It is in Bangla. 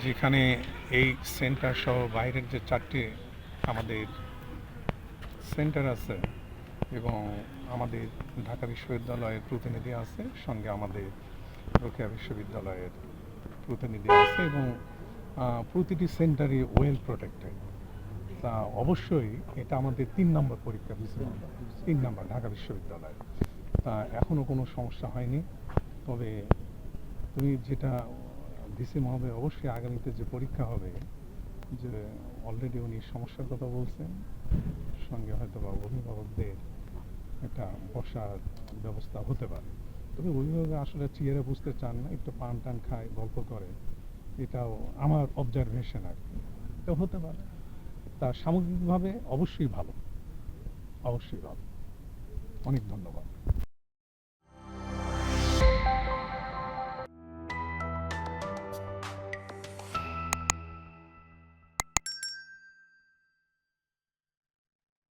যেখানে এই সেন্টার সহ বাইরের যে চারটে আমাদের সেন্টার আছে এবং আমাদের ঢাকা বিশ্ববিদ্যালয়ের প্রতিনিধি আছে, সঙ্গে আমাদের রোকেয়া বিশ্ববিদ্যালয়ের প্রতিনিধি আছে এবং প্রতিটি সেন্টারই ওয়েল প্রোটেক্টেড তা অবশ্যই এটা আমাদের তিন নম্বর পরীক্ষা তিন নম্বর ঢাকা বিশ্ববিদ্যালয়। তা এখনও কোনো সমস্যা হয়নি। তবে তুমি যেটা ডিসি মহোদয় অবশ্যই আগামীতে যে পরীক্ষা হবে, যে অলরেডি উনি সমস্যার কথা বলছেন, সঙ্গে হয়তো বা অভিভাবকদের একটা বসার ব্যবস্থা হতে পারে। তবে অভিভাবক আসলে চেয়ারে বুঝতে চান না, একটু পান টান খায়, গল্প করে। এটাও আমার অবজারভেশন আর কি। হতে পারে। তা সামগ্রিকভাবে অবশ্যই ভালো। অবশ্যই ভালো। অনেক ধন্যবাদ।